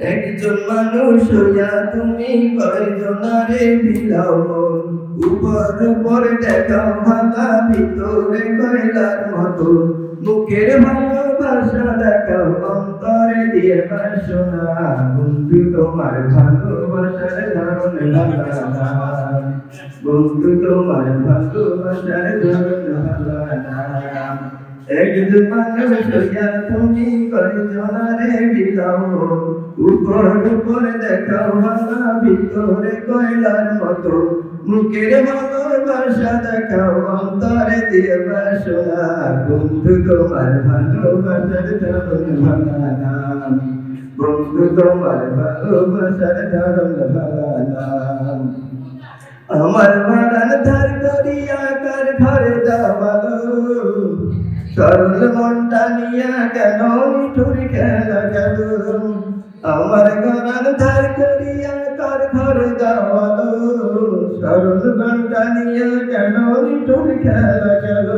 একজন মানুষ হইয়া তুমি কয়জনারে বিলাও উপর উপর দেখাও ভালা ভিতরে কয়লার মতো মুখের ভালোবাসা দেখাও অন্তরে দিয়ে বাসনা বন্ধু, তোমার ভালোবাসার ধরন বন্ধু, তোমার ভালোবাসার ধরন উপর উপর দেখাও ভালা ভিতরে কয়লার মতো মুখের ভালোবাসা দেখাও অন্তরে দিয়ে বাসনা বন্ধু তোমার ভালোবাসার ধরন ভালা নাম বন্ধু তোমার ভালোবাসার ধরন আমার সরল মনটা নিয়া কেন নিঠুর খেলা গেল? আমার গরান ধার করিয়া কার ঘরে যাওয়ালো। সরল মনটা নিয়া কেন নিঠুর খেলা গেল?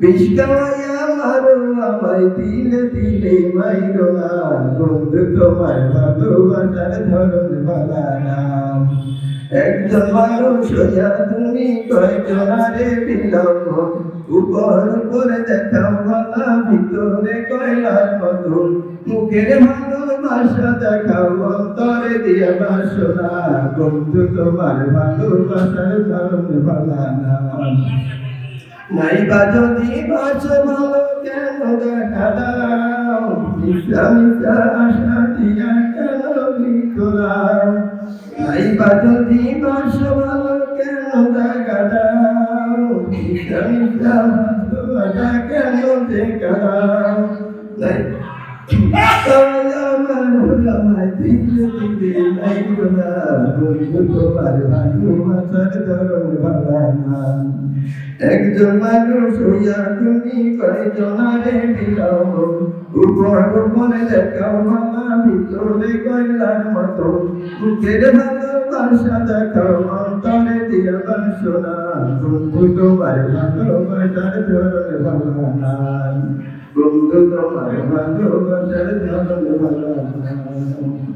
বিষ খাওয়াইয়া মারো আমায় দিলে দিলে মাইরো না। বন্ধু তোমার ভালোবাসার ধরন ভালা নাম একজন মানুষ হইয়া তুমি কয়জনারে বিলাও উপর উপরে দেখাও ভালা ভিতরে কয়লার মতো মুখের ভালোবাসা দেখাও, অন্তরে দিয়ে বাসনা। বন্ধু, তোমার ভালোবাসার ধরন ভালা না নাই বা যদি বাস ভালো, কেন দেখা দাও? মিশা আশা দিয়া কেন বিকলাও নাই বা যদি বাস ভালো কেন ভালোবাসা কেন দেখা দাও নাই আমার আমার দিলে দিলে নাই গোলা বন্ধু তোমার ভালোবাসার ধরন ভালা না একজন মানুষ হইয়া তুমি কয়জনারে বিলাও উপর মনে দেখাও মালা ভিতরে কয়লার মতো মুখের ভালোবাসা দেখাও অন্তরে দিয়া বাসনা বন্ধু, তোমার ভালোবাসার ধরন ভালো বন্ধু তোমার ভালোবাসার ভালো নাই